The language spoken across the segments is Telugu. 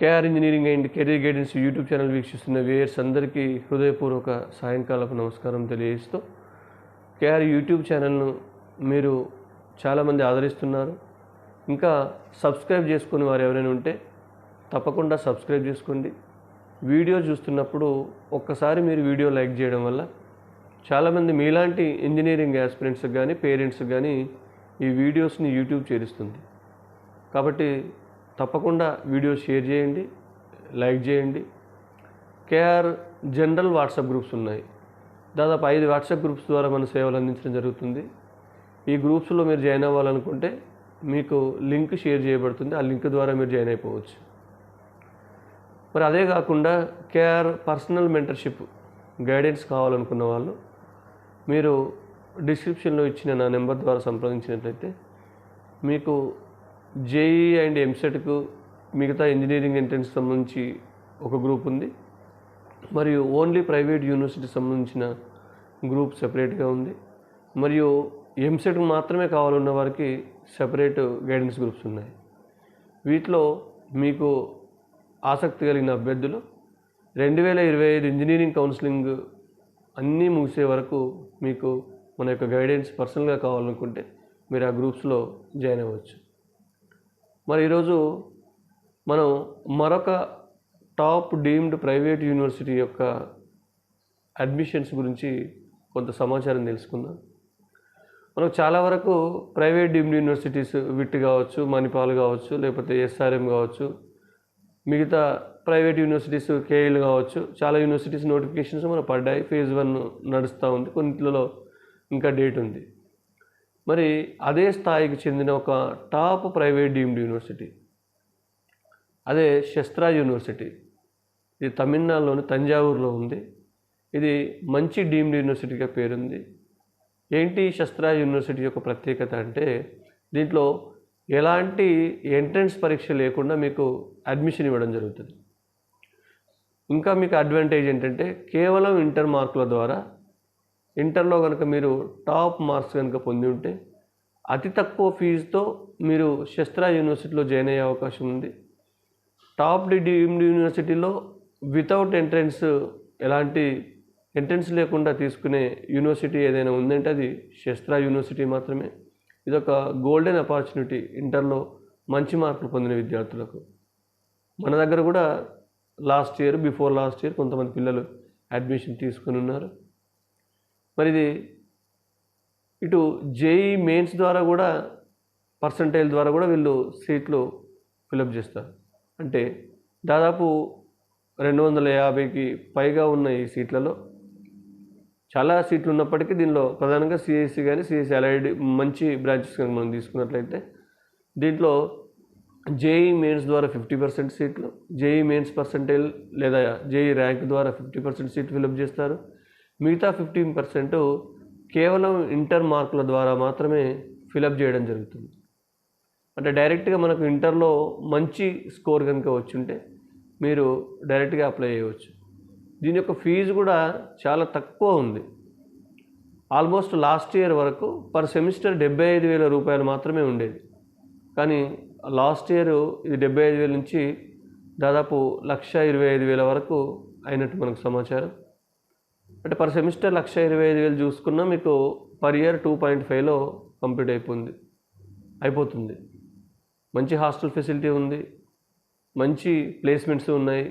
KR engineering and career guidance YouTube channel వీక్షిస్తున్న వ్యూయర్స్ అందరికీ హృదయపూర్వక సాయంకాలపు నమస్కారం తెలియజేస్తూ కేఆర్ యూట్యూబ్ ఛానల్ను మీరు చాలామంది ఆదరిస్తున్నారు. ఇంకా సబ్స్క్రైబ్ చేసుకుని వారు ఎవరైనా ఉంటే తప్పకుండా సబ్స్క్రైబ్ చేసుకోండి. వీడియో చూస్తున్నప్పుడు ఒక్కసారి మీరు వీడియో లైక్ చేయడం వల్ల చాలామంది మీలాంటి ఇంజనీరింగ్ యాస్పిరెంట్స్కి కానీ పేరెంట్స్కి కానీ ఈ వీడియోస్ని యూట్యూబ్ చేరుస్తుంది. కాబట్టి తప్పకుండా వీడియో షేర్ చేయండి లైక్ చేయండి. కేఆర్ జనరల్ వాట్సాప్ గ్రూప్స్ ఉన్నాయి. దాదాపు ఐదు వాట్సాప్ గ్రూప్స్ ద్వారా మన సేవలు అందించడం జరుగుతుంది. ఈ గ్రూప్స్లో మీరు జాయిన్ అవ్వాలనుకుంటే మీకు లింక్ షేర్ చేయబడుతుంది. ఆ లింక్ ద్వారా మీరు జాయిన్ అయిపోవచ్చు. మరి అదే కాకుండా కేఆర్ పర్సనల్ మెంటర్షిప్ గైడెన్స్ కావాలనుకున్న వాళ్ళు మీరు డిస్క్రిప్షన్లో ఇచ్చిన నా నెంబర్ ద్వారా సంప్రదించినట్లయితే మీకు జేఈ అండ్ ఎంసెట్కు మిగతా ఇంజనీరింగ్ ఎంట్రన్స్ సంబంధించి ఒక గ్రూప్ ఉంది. మరియు ఓన్లీ ప్రైవేట్ యూనివర్సిటీ సంబంధించిన గ్రూప్ సెపరేట్గా ఉంది. మరియు ఎంసెట్కు మాత్రమే కావాలన్న వారికి సెపరేట్ గైడెన్స్ గ్రూప్స్ ఉన్నాయి. వీటిలో మీకు ఆసక్తి కలిగిన అభ్యర్థులు రెండు వేల ఇరవై ఐదు ఇంజనీరింగ్ కౌన్సిలింగ్ అన్నీ ముగిసే వరకు మీకు మన యొక్క గైడెన్స్ పర్సనల్గా కావాలనుకుంటే మీరు ఆ గ్రూప్స్లో జాయిన్ అవ్వచ్చు. మరి ఈరోజు మనం మరొక టాప్ డీమ్డ్ ప్రైవేట్ యూనివర్సిటీ యొక్క అడ్మిషన్స్ గురించి కొంత సమాచారం తెలుసుకుందాం. మనకు చాలా వరకు ప్రైవేట్ డీమ్డ్ యూనివర్సిటీస్ విట్ కావచ్చు మణిపాల్ కావచ్చు లేకపోతే ఎస్ఆర్ఎం కావచ్చు మిగతా ప్రైవేట్ యూనివర్సిటీస్ కేఎల్ కావచ్చు చాలా యూనివర్సిటీస్ నోటిఫికేషన్స్ మనకు పడ్డాయి. ఫేజ్ వన్ నడుస్తూ ఉంది. కొన్నిట్లలో ఇంకా డేట్ ఉంది. మరి అదే స్థాయికి చెందిన ఒక టాప్ ప్రైవేట్ డీమ్డ్ యూనివర్సిటీ అదే శస్త్రా యూనివర్సిటీ. ఇది తమిళనాడులోని తంజావూరులో ఉంది. ఇది మంచి డీమ్డ్ యూనివర్సిటీగా పేరుంది. ఏంటి శస్త్రా యూనివర్సిటీ యొక్క ప్రత్యేకత అంటే దీంట్లో ఎలాంటి ఎంట్రన్స్ పరీక్ష లేకుండా మీకు అడ్మిషన్ ఇవ్వడం జరుగుతుంది. ఇంకా మీకు అడ్వాంటేజ్ ఏంటంటే కేవలం ఇంటర్ మార్కుల ద్వారా ఇంటర్లో కనుక మీరు టాప్ మార్క్స్ కనుక పొంది ఉంటే అతి తక్కువ ఫీజుతో మీరు శస్త్రా యూనివర్సిటీలో జాయిన్ అయ్యే అవకాశం ఉంది. టాప్ డీమ్డ్ యూనివర్సిటీలో వితౌట్ ఎంట్రన్స్ ఎలాంటి ఎంట్రన్స్ లేకుండా తీసుకునే యూనివర్సిటీ ఏదైనా ఉందంటే అది శస్త్రా యూనివర్సిటీ మాత్రమే. ఇదొక గోల్డెన్ ఆపర్చునిటీ ఇంటర్లో మంచి మార్కులు పొందిన విద్యార్థులకు. మన దగ్గర కూడా last year before last year కొంతమంది పిల్లలు అడ్మిషన్ తీసుకుని ఉన్నారు. మరి ఇది ఇటు జేఈ మెయిన్స్ ద్వారా కూడా పర్సంటేజ్ ద్వారా కూడా వీళ్ళు సీట్లు ఫిలప్ చేస్తారు. అంటే దాదాపు రెండు వందల యాభైకి పైగా ఉన్న ఈ సీట్లలో చాలా సీట్లు ఉన్నప్పటికీ దీనిలో ప్రధానంగా సిఎస్సి కానీ సిఎస్సి అలైడ్ మంచి బ్రాంచెస్ కనుక మనం తీసుకున్నట్లయితే దీంట్లో జేఈ మెయిన్స్ ద్వారా ఫిఫ్టీ పర్సెంట్ సీట్లు జేఈ మెయిన్స్ పర్సెంటేజ్ లేదా జేఈ ర్యాంక్ ద్వారా ఫిఫ్టీ పర్సెంట్ సీట్లు ఫిలప్ చేస్తారు. మిగతా ఫిఫ్టీన్ పర్సెంట్ కేవలం ఇంటర్ మార్కుల ద్వారా మాత్రమే ఫిలప్ చేయడం జరుగుతుంది. అంటే డైరెక్ట్గా మనకు ఇంటర్లో మంచి స్కోర్ కనుక వచ్చుంటే మీరు డైరెక్ట్గా అప్లై చేయవచ్చు. దీని యొక్క ఫీజు కూడా చాలా తక్కువ ఉంది. ఆల్మోస్ట్ లాస్ట్ ఇయర్ వరకు పర్ సెమిస్టర్ డెబ్బై ఐదు వేల రూపాయలు మాత్రమే ఉండేది. కానీ లాస్ట్ ఇయర్ ఇది డెబ్బై ఐదు వేల నుంచి దాదాపు లక్ష ఇరవై ఐదు వేల వరకు అయినట్టు మనకు సమాచారం. అంటే పర్ సెమిస్టర్ లక్ష ఇరవై ఐదు వేలు చూసుకున్నా మీకు పర్ ఇయర్ టూ పాయింట్ ఫైవ్లో కంప్లీట్ అయిపోయింది అయిపోతుంది. మంచి హాస్టల్ ఫెసిలిటీ ఉంది మంచి ప్లేస్మెంట్స్ ఉన్నాయి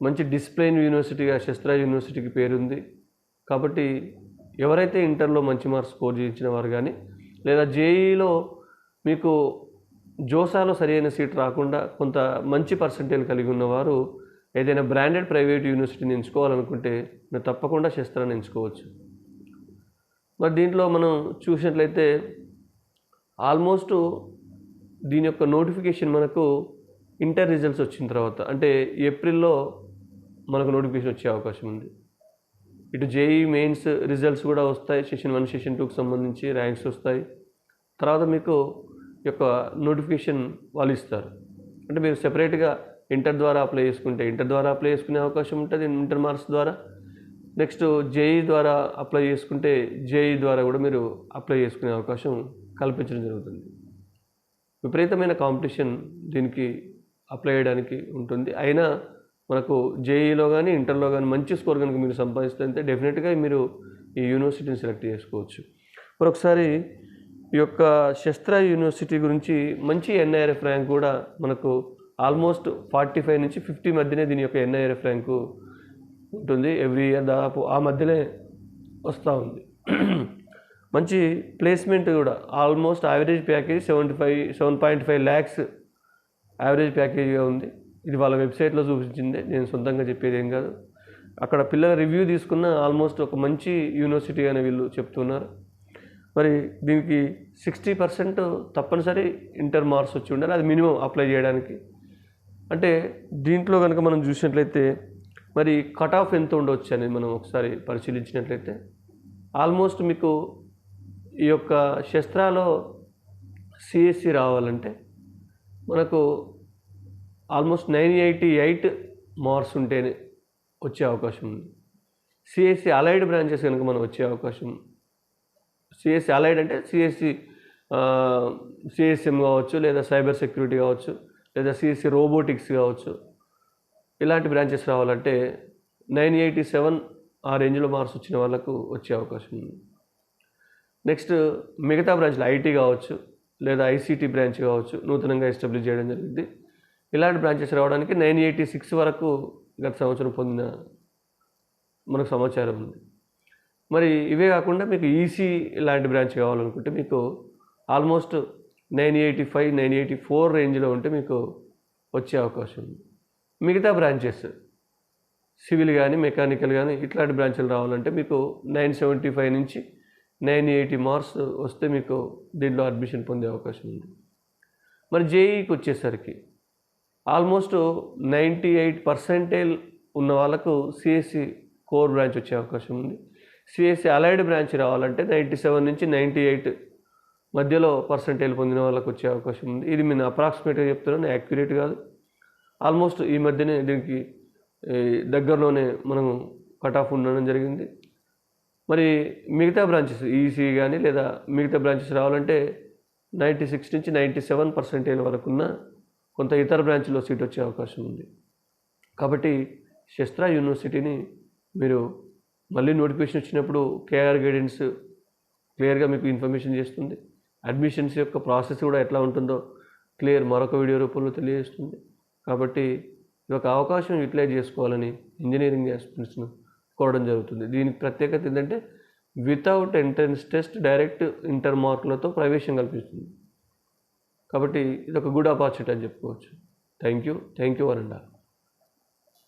మంచి డిసిప్లైన్ యూనివర్సిటీగా శస్త్ర యూనివర్సిటీకి పేరుంది. కాబట్టి ఎవరైతే ఇంటర్లో మంచి మార్క్స్ స్కోర్ చేయించిన వారు కానీ లేదా జేఈలో మీకు జోసాలో సరైన సీట్ రాకుండా కొంత మంచి పర్సంటేజ్ కలిగి ఉన్నవారు ఏదైనా బ్రాండెడ్ ప్రైవేట్ యూనివర్సిటీని ఎంచుకోవాలనుకుంటే నువ్వు తప్పకుండా శస్త్రాన్ని ఎంచుకోవచ్చు. మరి దీంట్లో మనం చూసినట్లయితే ఆల్మోస్ట్ దీని యొక్క నోటిఫికేషన్ మనకు ఇంటర్ రిజల్ట్స్ వచ్చిన తర్వాత అంటే ఏప్రిల్లో మనకు నోటిఫికేషన్ వచ్చే అవకాశం ఉంది. ఇటు జేఈ మెయిన్స్ రిజల్ట్స్ కూడా వస్తాయి సెషన్ వన్ సెషన్ టూకి సంబంధించి ర్యాంక్స్ వస్తాయి. తర్వాత మీకు యొక్క నోటిఫికేషన్ వాళ్ళు ఇస్తారు. అంటే మీరు సెపరేట్గా ఇంటర్ ద్వారా అప్లై చేసుకుంటే ఇంటర్ ద్వారా అప్లై చేసుకునే అవకాశం ఉంటుంది ఇంటర్ మార్క్స్ ద్వారా. నెక్స్ట్ జేఈ ద్వారా అప్లై చేసుకుంటే జేఈ ద్వారా కూడా మీరు అప్లై చేసుకునే అవకాశం కల్పించడం జరుగుతుంది. విపరీతమైన కాంపిటీషన్ దీనికి అప్లై చేయడానికి ఉంటుంది. అయినా మనకు జేఈలో కానీ ఇంటర్లో కానీ మంచి స్కోర్ కనుక మీరు సంపాదిస్తే డెఫినెట్గా మీరు ఈ యూనివర్సిటీని సెలెక్ట్ చేసుకోవచ్చు. మరొకసారి ఈ యొక్క శస్త్ర యూనివర్సిటీ గురించి మంచి ఎన్ఐఆర్ఎఫ్ ర్యాంక్ కూడా మనకు ఆల్మోస్ట్ ఫార్టీ ఫైవ్ నుంచి ఫిఫ్టీ మధ్యనే దీని యొక్క ఎన్ఐఆర్ఎఫ్ ర్యాంకు ఉంటుంది. ఎవ్రీ ఇయర్ దాదాపు ఆ మధ్యనే వస్తూ ఉంది. మంచి ప్లేస్మెంట్ కూడా. Almost average package seventy five seven point five lakhs average ప్యాకేజ్గా ఉంది. ఇది వాళ్ళ వెబ్సైట్లో చూపించింది. నేను సొంతంగా చెప్పేది ఏం కాదు. అక్కడ పిల్లల రివ్యూ తీసుకున్న ఆల్మోస్ట్ ఒక మంచి యూనివర్సిటీ అని వీళ్ళు చెప్తున్నారు. మరి దీనికి సిక్స్టీ పర్సెంట్ తప్పనిసరి ఇంటర్ మార్క్స్ వచ్చి ఉండాలి. అది మినిమం అప్లై చేయడానికి. అంటే దీంట్లో కనుక మనం చూసినట్లయితే మరి కట్ ఆఫ్ ఎంత ఉండొచ్చు అనేది మనం ఒకసారి పరిశీలించినట్లయితే ఆల్మోస్ట్ మీకు ఈ యొక్క శస్త్రాలో సిఎస్సి రావాలంటే మనకు almost nine eighty eight marks ఉంటేనే వచ్చే అవకాశం ఉంది. సిఎస్సి అలైడ్ బ్రాంచెస్ కనుక మనం వచ్చే అవకాశం సిఎస్సి అలైడ్ అంటే సిఎస్సి సిఎస్ఎం కావచ్చు లేదా సైబర్ సెక్యూరిటీ కావచ్చు. లేదా సిఎస్సి రోబోటిక్స్ కావచ్చు ఇలాంటి బ్రాంచెస్ రావాలంటే నైన్ ఎయిటీ సెవెన్ ఆ రేంజ్లో మార్క్స్ వచ్చిన వాళ్ళకు వచ్చే అవకాశం ఉంది. నెక్స్ట్ మిగతా బ్రాంచ్లు ఐటీ కావచ్చు లేదా ఐసీటీ బ్రాంచ్ కావచ్చు నూతనంగా ఎస్టాబ్లిష్ చేయడం జరిగింది. ఇలాంటి బ్రాంచెస్ రావడానికి నైన్ ఎయిటీ సిక్స్ వరకు గత సంవత్సరం పొందిన మనకు సమాచారం ఉంది. మరి ఇవే కాకుండా మీకు ఈసీ ఇలాంటి బ్రాంచ్ కావాలనుకుంటే మీకు almost nine eighty five nine eighty four రేంజ్లో ఉంటే మీకు వచ్చే అవకాశం ఉంది. మిగతా బ్రాంచెస్ సివిల్ కానీ మెకానికల్ కానీ ఇట్లాంటి బ్రాంచ్లు రావాలంటే మీకు నైన్ సెవెంటీ ఫైవ్ నుంచి నైన్ ఎయిటీ మార్క్స్ వస్తే మీకు దీంట్లో అడ్మిషన్ పొందే అవకాశం ఉంది. మరి జేఈకి వచ్చేసరికి ఆల్మోస్ట్ నైంటీ ఎయిట్ పర్సెంటేజ్ ఉన్న వాళ్ళకు సిఎస్సి కోర్ బ్రాంచ్ వచ్చే అవకాశం ఉంది. సిఎస్సి అలైడ్ బ్రాంచ్ రావాలంటే నైంటీ సెవెన్ నుంచి నైంటీ ఎయిట్ మధ్యలో పర్సెంటేజ్ పొందిన వాళ్ళకి వచ్చే అవకాశం ఉంది. ఇది నేను అప్రాక్సిమేట్గా చెప్తున్నాను యాక్యురేట్ కాదు. ఆల్మోస్ట్ ఈ మధ్యనే దీనికి దగ్గరలోనే మనం కట్ ఆఫ్ ఉండడం జరిగింది. మరి మిగతా బ్రాంచెస్ ఈసీ కానీ లేదా మిగతా బ్రాంచెస్ రావాలంటే నైంటీ సిక్స్ నుంచి నైంటీ సెవెన్ పర్సెంటేజ్ వరకు ఉన్న కొంత ఇతర బ్రాంచ్లో సీట్ వచ్చే అవకాశం ఉంది. కాబట్టి శస్త్ర యూనివర్సిటీని మీరు మళ్ళీ నోటిఫికేషన్ వచ్చినప్పుడు కేఆర్ గైడెన్స్ క్లియర్గా మీకు ఇన్ఫర్మేషన్ చేస్తుంది. అడ్మిషన్స్ యొక్క ప్రాసెస్ కూడా ఎట్లా ఉంటుందో క్లియర్ మరొక వీడియో రూపంలో తెలియజేస్తుంది. కాబట్టి ఇది ఒక అవకాశం యూటిలైజ్ చేసుకోవాలని ఇంజనీరింగ్ ఆస్పిరెంట్స్ను కోరడం జరుగుతుంది. దీనికి ప్రత్యేకత ఏంటంటే without entrance test direct inter మార్కులతో ప్రవేశం కల్పిస్తుంది. కాబట్టి ఇది ఒక గుడ్ ఆపర్చునిటీ అని చెప్పుకోవచ్చు. Thank you. థ్యాంక్ యూ వరండా